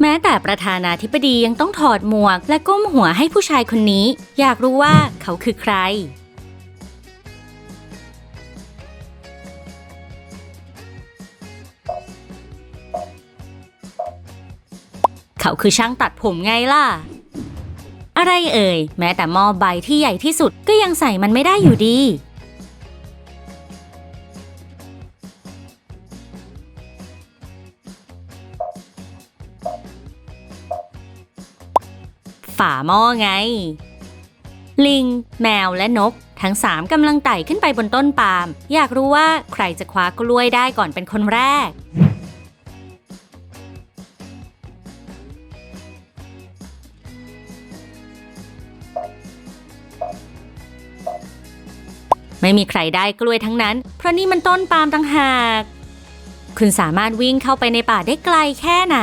แม้แต่ประธานาธิบดียังต้องถอดหมวก และก้มหัวให้ผู้ชายคนนี้ อยากรู้ว่าเขาคือใคร เขาคือช่างตัดผมไงล่ะ อะไรเอ่ย แม้แต่หม้อใบที่ใหญ่ที่สุดก็ยังใส่มันไม่ได้อยู่ดี ฝาหม้อไง ลิง แมวและนก ทั้งสามกำลังไต่ขึ้นไปบนต้นปาล์มอยากรู้ว่าใครจะคว้ากล้วยได้ก่อนเป็นคนแรก ไม่มีใครได้กล้วยทั้งนั้น เพราะนี่มันต้นปาล์มต่างหาก คุณสามารถวิ่งเข้าไปในป่าได้ไกลแค่ไหน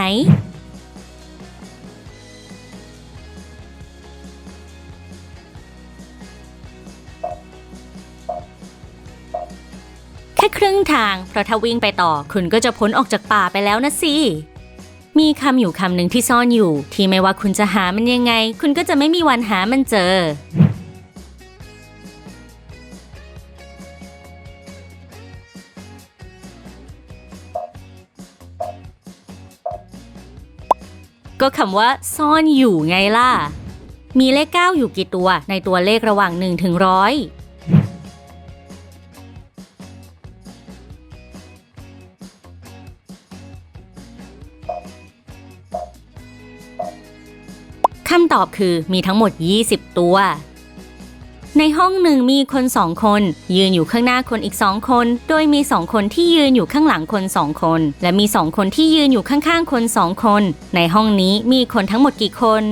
รึ่งทาง เพราะถ้าวิ่งไปต่อคุณก็จะพ้นออกจากป่าไปแล้วนะสิ มีคำอยู่คำหนึ่งที่ซ่อนอยู่ ที่ไม่ว่าคุณจะหามันยังไง คุณก็จะไม่มีวันหามันเจอ ก็คำว่า ซ่อนอยู่ไงล่ะ มีเลข 9 อยู่กี่ตัวในตัวเลขระหว่าง1ถึง100 ตอบคือมีทั้งหมด 20 ตัว ในห้องหนึ่งมีคนสองคน ยืนอยู่ข้างหน้าคนอีกสองคน โดยมีสองคนที่ยืนอยู่ข้างหลังคนสองคน และมีสองคนที่ยืนอยู่ข้างๆคนสองคน ในห้องนี้มีคนทั้งหมดกี่คน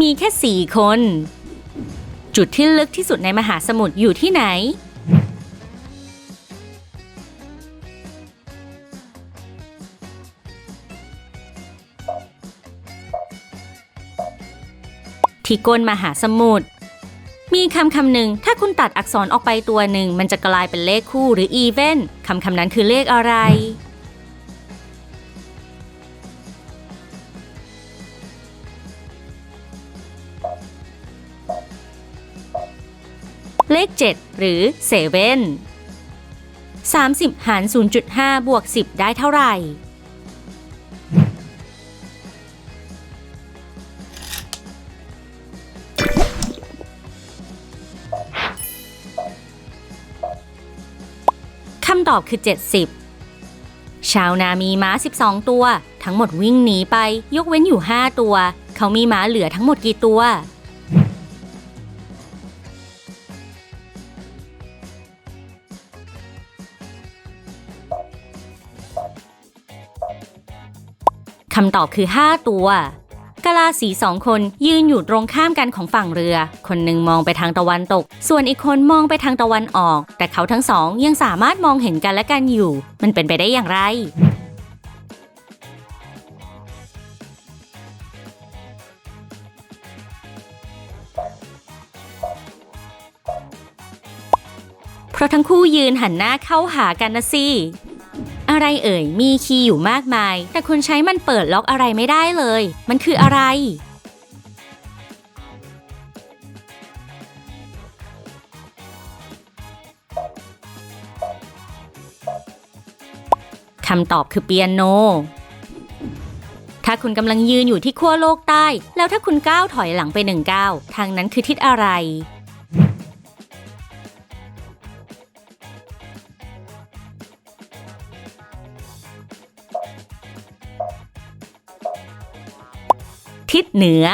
มีแค่สี่คน จุดที่ลึกที่สุดในมหาสมุทรอยู่ที่ไหน ที่ก้นมหาสมุทร มีคำคำหนึ่งถ้าคุณตัดอักษรออกไปตัวหนึ่ง มันจะกลายเป็นเลขคู่หรืออีเวนคำคำนั้นคือเลขอะไร หรือเซเว่น30 หาร 0.5 บวก 10 ได้เท่าไหร่ คำตอบคือ 70 ชาวนามีม้า 12 ตัว ทั้งหมดวิ่งหนีไป ยกเว้นอยู่ 5 ตัว เขามีม้าเหลือทั้งหมดกี่ตัวำตอบคือ 5 ตัวกะลาสีสองคนยืนอยู่ตรงข้ามกันของฝั่งเรือ คนหนึ่งมองไปทางตะวันตก ส่วนอีกคนมองไปทางตะวันออก แต่เขาทั้งสองยังสามารถมองเห็นกันและกันอยู่ มันเป็นไปได้อย่างไร เพราะทั้งคู่ยืนหันหน้าเข้าหากันนะสิ อะไรเอ่ย มีคีย์อยู่มากมาย แต่คุณใช้มันเปิดล็อกอะไรไม่ได้เลย มันคืออะไร คำตอบคือเปียโน ถ้าคุณกำลังยืนอยู่ที่ขั้วโลกใต้ แล้วถ้าคุณก้าวถอยหลังไปหนึ่งก้าว ทางนั้นคือทิศอะไร ทิศเหนือ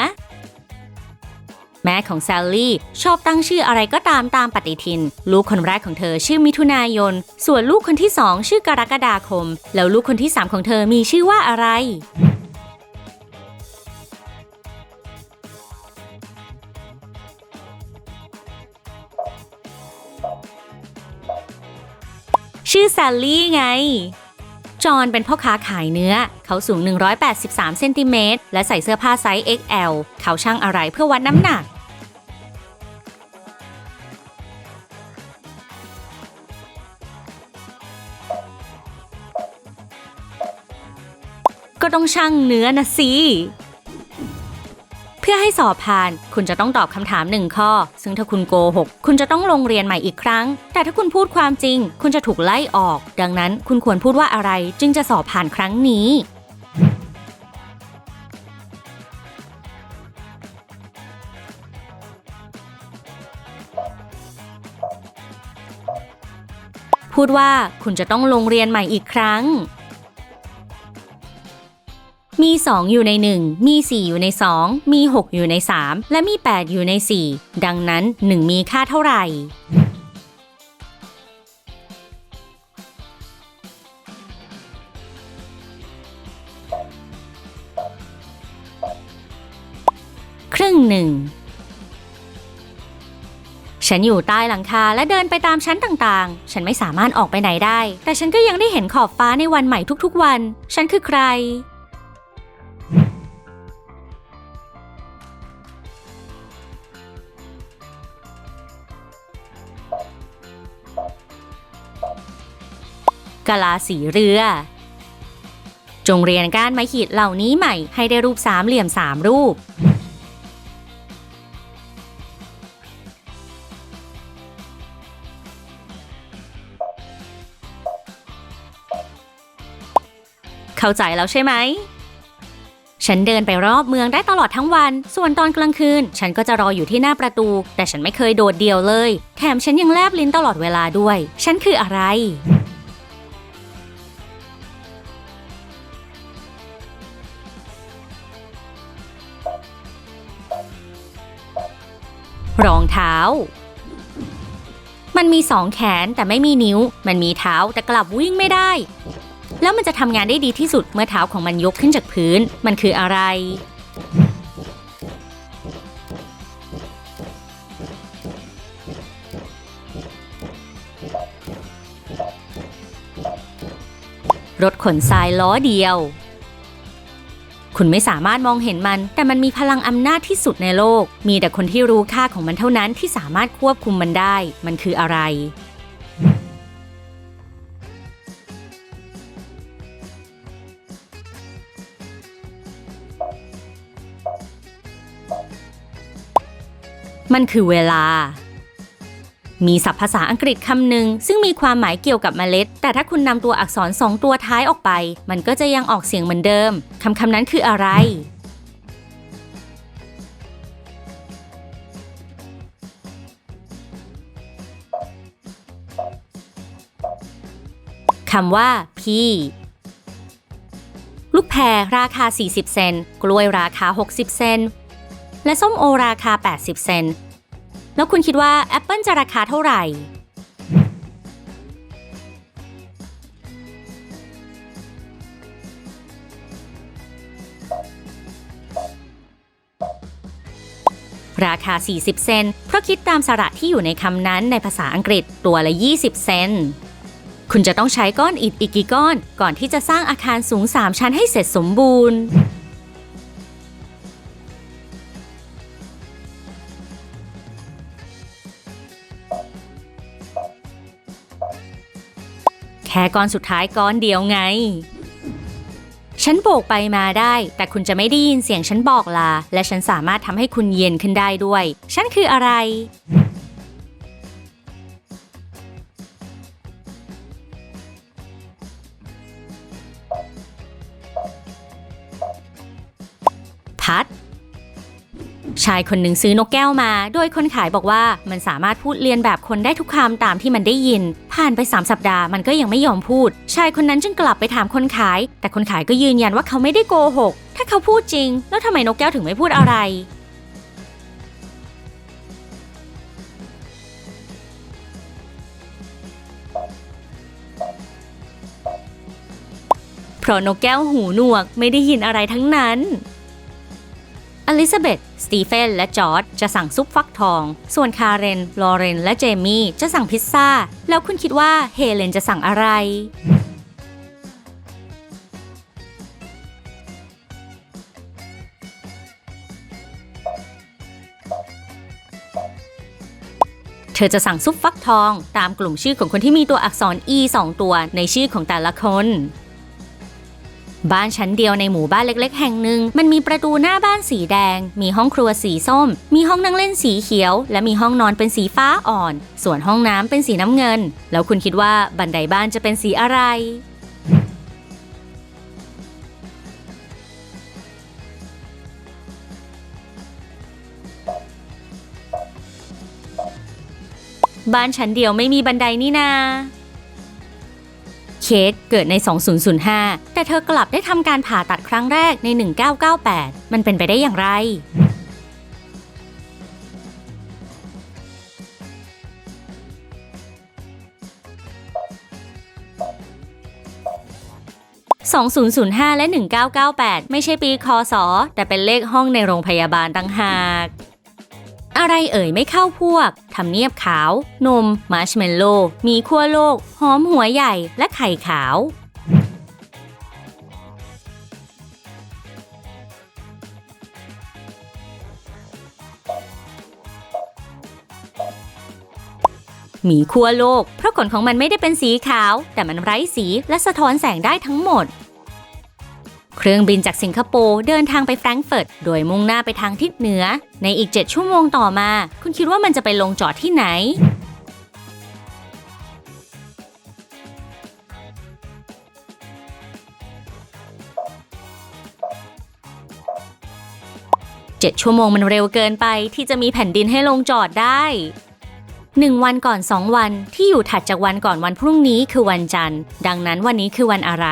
แม่ของแซลลี่ชอบตั้งชื่ออะไรก็ตามตามปฏิทิน ลูกคนแรกของเธอชื่อมิถุนายน ส่วนลูกคนที่สองชื่อกรกฎาคม แล้วลูกคนที่สามของเธอมีชื่อว่าอะไรชื่อแซลลี่ไง จอห์นเป็นพ่อค้าขายเนื้อ เขาสูง 183 เซนติเมตรและใส่เสื้อผ้าไซส์ XL เขาช่างอะไรเพื่อวัดน้ำหนัก ก็ต้องช่างเนื้อนะสิ พื่อให้สอบผ่าน คุณจะต้องตอบคำถามหนึ่งข้อ ซึ่งถ้าคุณโกหก คุณจะต้องลงเรียนใหม่อีกครั้ง แต่ถ้าคุณพูดความจริง คุณจะถูกไล่ออก ดังนั้นคุณควรพูดว่าอะไรจึงจะสอบผ่านครั้งนี้ พูดว่าคุณจะต้องลงเรียนใหม่อีกครั้ง มี 2 อยู่ใน 1 มี 4 อยู่ใน 2 มี 6 อยู่ใน 3 และมี 8 อยู่ใน 4 ดังนั้น 1 มีค่าเท่าไหร่ ครึ่งหนึ่งฉันอยู่ใต้หลังคาและเดินไปตามชั้นต่างๆ ฉันไม่สามารถออกไปไหนได้ แต่ฉันก็ยังได้เห็นขอบฟ้าในวันใหม่ทุกๆวัน ฉันคือใคร กะลาสีเรือ จงเรียนการไม้ขีดเหล่านี้ใหม่ให้ได้รูปสามเหลี่ยมสามรูป เข้าใจแล้วใช่ไหมฉันเดินไปรอบเมืองได้ตลอดทั้งวัน ส่วนตอนกลางคืน ฉันก็จะรออยู่ที่หน้าประตู แต่ฉันไม่เคยโดดเดี่ยวเลย แถมฉันยังแลบลิ้นตลอดเวลาด้วย ฉันคืออะไร รองเท้า มันมีสองแขนแต่ไม่มีนิ้ว มันมีเท้าแต่กลับวิ่งไม่ได้ แล้วมันจะทำงานได้ดีที่สุดเมื่อเท้าของมันยกขึ้นจากพื้น มันคืออะไร รถขนทรายล้อเดียว คุณไม่สามารถมองเห็นมัน แต่มันมีพลังอำนาจที่สุดในโลก มีแต่คนที่รู้ค่าของมันเท่านั้นที่สามารถควบคุมมันได้ มันคืออะไร มันคือเวลา มีศัพท์ภาษาอังกฤษคำหนึ่งซึ่งมีความหมายเกี่ยวกับเมล็ด แต่ถ้าคุณนำตัวอักษรสองตัวท้ายออกไป มันก็จะยังออกเสียงเหมือนเดิมคำคำนั้นคืออะไร คำว่าพีลูกแพรราคา 40 เซน กล้วยราคา 60 เซน และส้มโอราคา 80 เซน แล้วคุณคิดว่าแอปเปิลจะราคาเท่าไหร่ ราคา 40 เซนเพราะคิดตามสระที่อยู่ในคำนั้นในภาษาอังกฤษตัวละ 20 เซนคุณจะต้องใช้ก้อนอิฐอีกกี่ก้อน ก่อนที่จะสร้างอาคารสูง 3 ชั้นให้เสร็จสมบูรณ์ ค่ก้อนสุดท้ายก้อนเดียวไง ฉันโบกไปมาได้ แต่คุณจะไม่ได้ยินเสียงฉันบอกลา และฉันสามารถทำให้คุณเย็นขึ้นได้ด้วย ฉันคืออะไร พัด ชายคนหนึ่งซื้อนกแก้วมา โดยคนขายบอกว่ามันสามารถพูดเรียนแบบคนได้ทุกคำตามที่มันได้ยิน ผ่านไป 3 สัปดาห์มันก็ยังไม่ยอมพูด ชายคนนั้นจึงกลับไปถามคนขาย แต่คนขายก็ยืนยันว่าเขาไม่ได้โกหก ถ้าเขาพูดจริง แล้วทำไมนกแก้วถึงไม่พูดอะไรเพราะนกแก้วหูหนวกไม่ได้ยินอะไรทั้งนั้นอลิซาเบธ สตีเฟนและจอร์ดจะสั่งซุปฟักทอง ส่วนคาร์เรน ลอเรน และเจมี่จะสั่งพิซซ่า แล้วคุณคิดว่าเฮเลนจะสั่งอะไร เธอจะสั่งซุปฟักทอง ตามกลุ่มชื่อของคนที่มีตัวอักษร E 2 ตัวในชื่อของแต่ละคน บ้านชั้นเดียวในหมู่บ้านเล็ก ๆ แห่งหนึ่ง มันมีประตูหน้าบ้านสีแดง มีห้องครัวสีส้ม มีห้องนั่งเล่นสีเขียว และมีห้องนอนเป็นสีฟ้าอ่อน ส่วนห้องน้ำเป็นสีน้ำเงิน แล้วคุณคิดว่าบันไดบ้านจะเป็นสีอะไรบ้านชั้นเดียวไม่มีบันไดนี่นา เคสเกิดใน 2005 แต่เธอกลับได้ทำการผ่าตัดครั้งแรกใน 1998 มันเป็นไปได้อย่างไร2005 และ 1998 ไม่ใช่ปีคศ แต่เป็นเลขห้องในโรงพยาบาลต่างหาก อะไรเอ่ยไม่เข้าพวก ทำเนียบขาว นม มาร์ชเมลโล่มีขั้วโลก หอมหัวใหญ่และไข่ขาวหมีขั้วโลก เพราะขนของมันไม่ได้เป็นสีขาว แต่มันไร้สีและสะท้อนแสงได้ทั้งหมด เครื่องบินจากสิงคโปร์เดินทางไปแฟรงก์เฟิร์ตโดยมุ่งหน้าไปทางทิศเหนือ ในอีก 7 ชั่วโมงต่อมา คุณคิดว่ามันจะไปลงจอดที่ไหน เจ็ดชั่วโมงมันเร็วเกินไปที่จะมีแผ่นดินให้ลงจอดได้หนึ่งวันก่อนสองวันที่อยู่ถัดจากวันก่อนวันพรุ่งนี้คือวันจันทร์ ดังนั้นวันนี้คือวันอะไร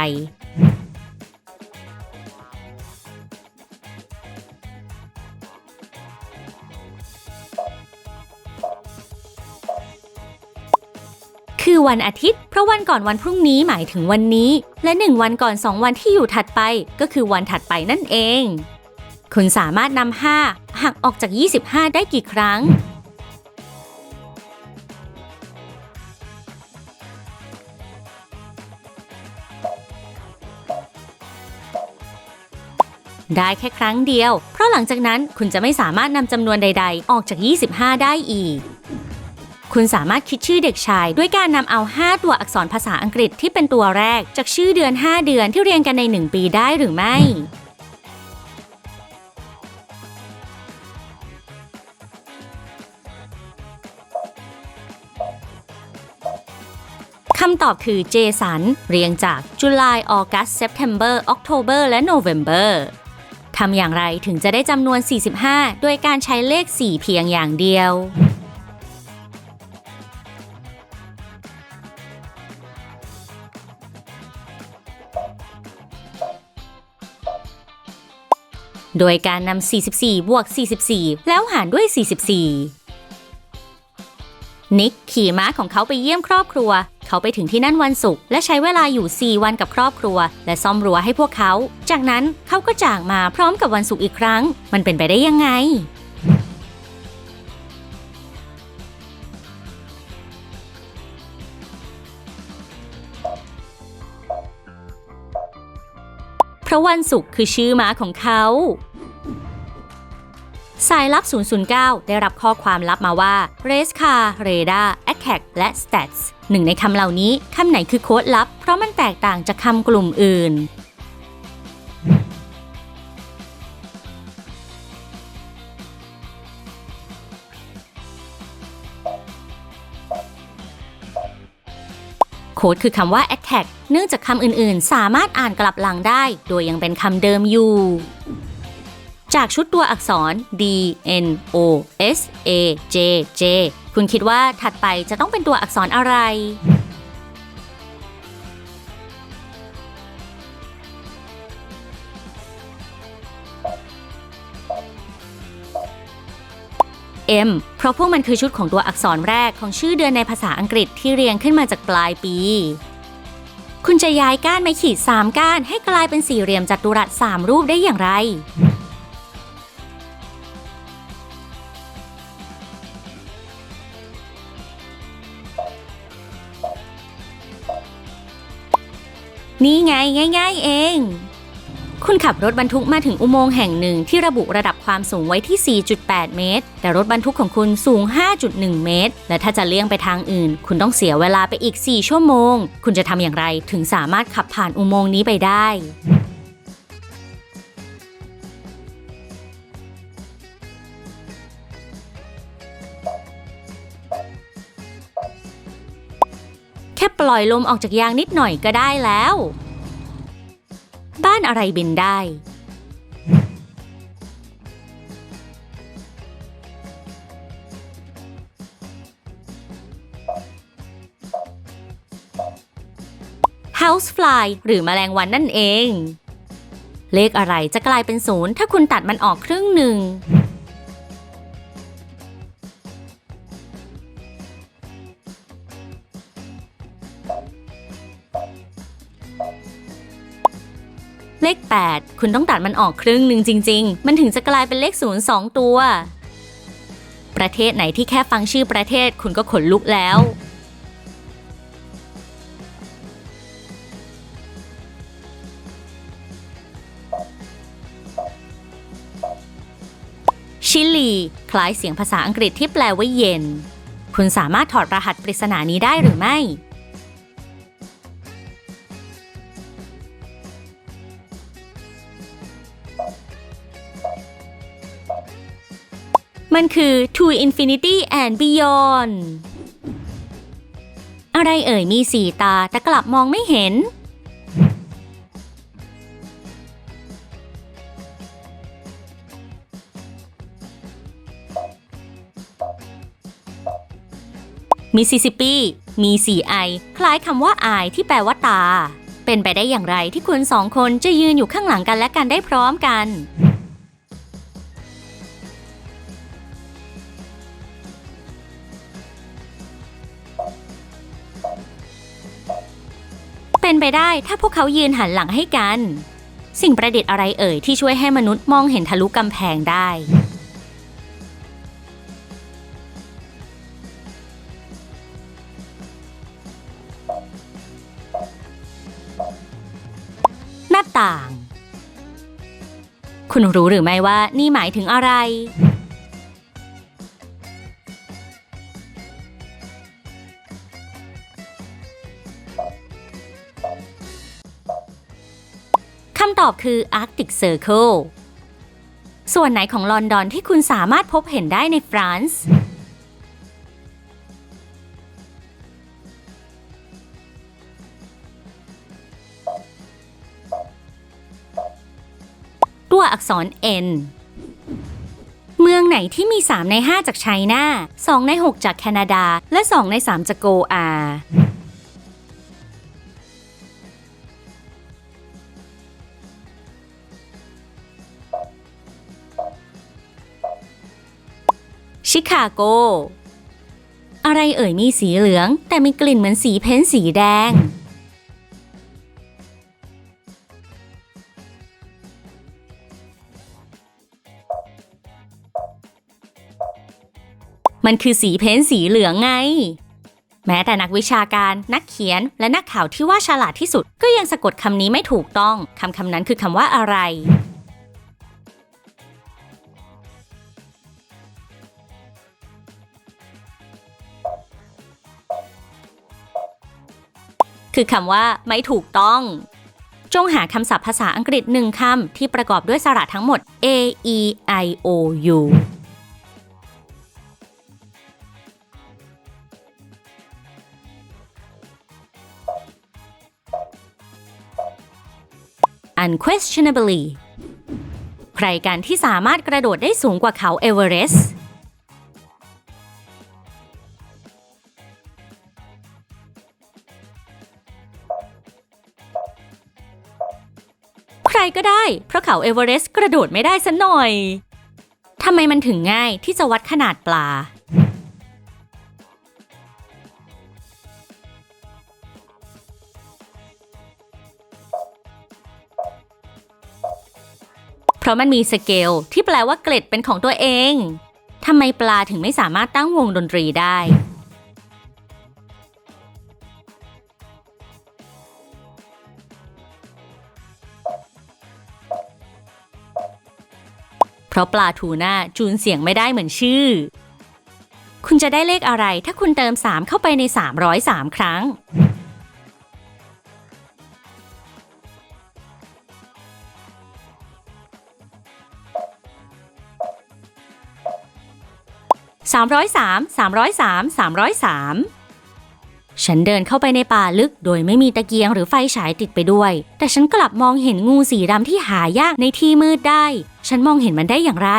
คือวันอาทิตย์ เพราะวันก่อนวันพรุ่งนี้หมายถึงวันนี้ และหนึ่งวันก่อนสองวันที่อยู่ถัดไป ก็คือวันถัดไปนั่นเอง คุณสามารถนำ5หักออกจาก 25 ได้กี่ครั้ง ได้แค่ครั้งเดียว เพราะหลังจากนั้นคุณจะไม่สามารถนำจำนวนใด ๆ ออกจาก 25 ได้อีก คุณสามารถคิดชื่อเด็กชาย ด้วยการนำเอา 5 ตัวอักษรภาษาอังกฤษที่เป็นตัวแรก จากชื่อเดือน 5 เดือนที่เรียงกันใน 1 ปีได้หรือไม่ คำตอบคือเจสัน เรียงจาก July August September October และ November ทำอย่างไรถึงจะได้จำนวน 45 โดยการใช้เลข 4 เพียงอย่างเดียว โดยการนำ 44 บวก 44 แล้วหารด้วย 44 นิกขี่ม้าของเขาไปเยี่ยมครอบครัว เขาไปถึงที่นั่นวันศุกร์และใช้เวลาอยู่ 4 วันกับครอบครัว และซ่อมรั้วให้พวกเขา จากนั้นเขาก็จากมาพร้อมกับวันศุกร์อีกครั้ง มันเป็นไปได้ยังไง ราะวันศุกร์คือชื่อม้าของเขา สายลับ 009 ได้รับข้อความลับมาว่า Race Car Radar Attack และ Stats หนึ่งในคำเหล่านี้คำไหนคือโค้ดลับ เพราะมันแตกต่างจากคำกลุ่มอื่น โค้ดคือคำว่า attack เนื่องจากคำอื่นๆ สามารถอ่านกลับหลังได้ โดยยังเป็นคำเดิมอยู่ จากชุดตัวอักษร D N O S A J J คุณคิดว่าถัดไปจะต้องเป็นตัวอักษรอะไร M เพราะพวกมันคือชุดของตัวอักษรแรกของชื่อเดือนในภาษาอังกฤษที่เรียงขึ้นมาจากปลายปี คุณจะย้ายก้านไม้ขีด 3 ก้านให้กลายเป็นสี่เหลี่ยมจัตุรัส 3 รูปได้อย่างไร นี่ไงง่าย ๆ เอง คุณขับรถบรรทุกมาถึงอุโมงค์แห่งหนึ่งที่ระบุระดับความสูงไว้ที่ 4.8 เมตร แต่รถบรรทุกของคุณสูง 5.1 เมตร และถ้าจะเลี่ยงไปทางอื่น คุณต้องเสียเวลาไปอีก 4 ชั่วโมง คุณจะทำอย่างไรถึงสามารถขับผ่านอุโมงค์นี้ไปได้แค่ปล่อยลมออกจากยางนิดหน่อยก็ได้แล้ว บ้านอะไรบินได้ Housefly หรือแมลงวันนั่นเอง เลขอะไรจะกลายเป็นศูนย์ถ้าคุณตัดมันออกครึ่งหนึ่ง 8 คุณต้องตัดมันออกครึ่งหนึ่งจริง ๆ มันถึงจะกลายเป็นเลขศูนย์สองตัว ประเทศไหนที่แค่ฟังชื่อประเทศคุณก็ขนลุกแล้ว ชิลี คล้ายเสียงภาษาอังกฤษที่แปลว่าเย็น คุณสามารถถอดรหัสปริศนานี้ได้หรือไม่ มันคือ To Infinity and Beyond อะไรเอ่ยมีสีตาแต่กลับมองไม่เห็น มิสซิสซิปปีมีสีไอคล้ายคำว่าไอที่แปลว่าตา เป็นไปได้อย่างไรที่คุณสองคนจะยืนอยู่ข้างหลังกันและกันได้พร้อมกัน เป็นไปได้ถ้าพวกเขายืนหันหลังให้กัน สิ่งประดิษฐ์อะไรเอ่ยที่ช่วยให้มนุษย์มองเห็นทะลุกำแพงได้ หน้าต่าง คุณรู้หรือไม่ว่านี่หมายถึงอะไร อบคือ Arctic Circle ส่วนไหนของลอนดอนที่คุณสามารถพบเห็นได้ในฟรานซ์ตัวอักษร N เมืองไหนที่มี 3 ใน 5 จากไชน่า2ใน 6 จากแคนาดา และ 2 ใน 3 จากโกอา ชิคาโก อะไรเอ่ยมีสีเหลือง แต่มีกลิ่นเหมือนสีเพ้นสีแดง มันคือสีเพ้นสีเหลืองไง แม้แต่นักวิชาการ นักเขียน และนักข่าวที่ว่าฉลาดที่สุด ก็ยังสะกดคำนี้ไม่ถูกต้อง คำคำนั้นคือคำว่าอะไร คือคำว่าไม่ถูกต้อง จงหาคำศัพท์ภาษาอังกฤษหนึ่งคำที่ประกอบด้วยสระทั้งหมด a e i o u unquestionably ใครกันที่สามารถกระโดดได้สูงกว่าเขาเอเวอเรสต์ ก็ได้ เพราะเขาเอเวอเรสต์กระโดดไม่ได้สัหน่อย ทำไมมันถึงง่ายที่จะวัดขนาดปลา เพราะมันมีสเกลที่แปลว่าเกล็ดเป็นของตัวเอง ทำไมปลาถึงไม่สามารถตั้งวงดนตรีได้ ราะปลาทูน่าจูนเสียงไม่ได้เหมือนชื่อ คุณจะได้เลขอะไรถ้าคุณเติม 3 เข้าไปใน 303 ครั้ง 303 303 303 ฉันเดินเข้าไปในป่าลึกโดยไม่มีตะเกียงหรือไฟฉายติดไปด้วย แต่ฉันกลับมองเห็นงูสีดำที่หายากในที่มืดได้ ฉันมองเห็นมันได้อย่างไร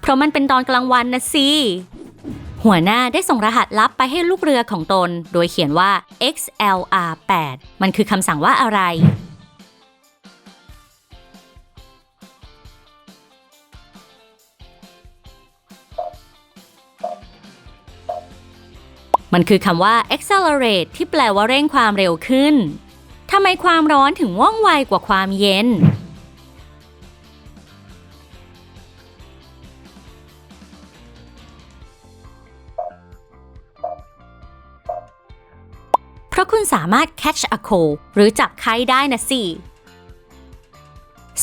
เพราะมันเป็นตอนกลางวันนะสิ หัวหน้าได้ส่งรหัสลับไปให้ลูกเรือของตน โดยเขียนว่า XLR8 มันคือคำสั่งว่าอะไร มันคือคำว่า accelerate ที่แปลว่าเร่งความเร็วขึ้นทำไมความร้อนถึงว่องไวกว่าความเย็น เพราะคุณสามารถ catch a cold หรือจับไข้ได้นะสิ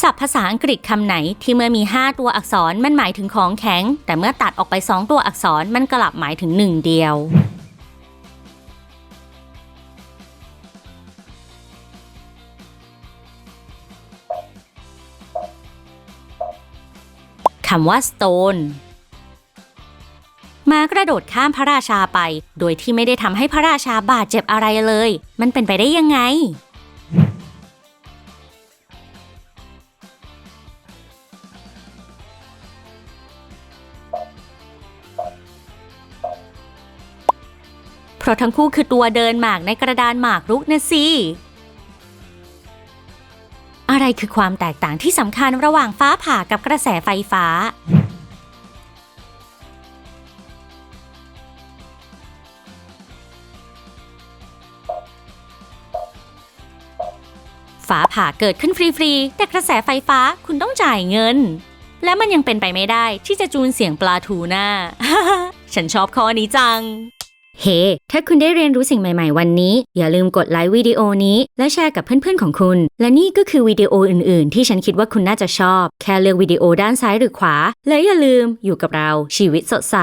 ศัพท์ภาษาอังกฤษคำไหนที่เมื่อมี 5 ตัวอักษรมันหมายถึงของแข็ง แต่เมื่อตัดออกไป 2 ตัวอักษรมันกลับหมายถึงหนึ่งเดียว คำว่า stone ม้ากระโดดข้ามพระราชาไป โดยที่ไม่ได้ทำให้พระราชาบาดเจ็บอะไรเลย มันเป็นไปได้ยังไง เพราะทั้งคู่คือตัวเดินหมากในกระดานหมากรุกนะสิ อะไรคือความแตกต่างที่สำคัญระหว่างฟ้าผ่ากับกระแสไฟฟ้า ฟ้าผ่าเกิดขึ้นฟรีๆ แต่กระแสไฟฟ้าคุณต้องจ่ายเงิน และมันยังเป็นไปไม่ได้ที่จะจูนเสียงปลาทูน่า ฉันชอบข้อนี้จัง เฮ้ถ้าคุณได้เรียนรู้สิ่งใหม่ ๆ วันนี้ อย่าลืมกดไลค์วิดีโอนี้ และแชร์กับเพื่อนๆของคุณ และนี่ก็คือวิดีโออื่น ๆ ที่ฉันคิดว่าคุณน่าจะชอบ แค่เลือกวิดีโอด้านซ้ายหรือขวา และอย่าลืมอยู่กับเราชีวิตสดใส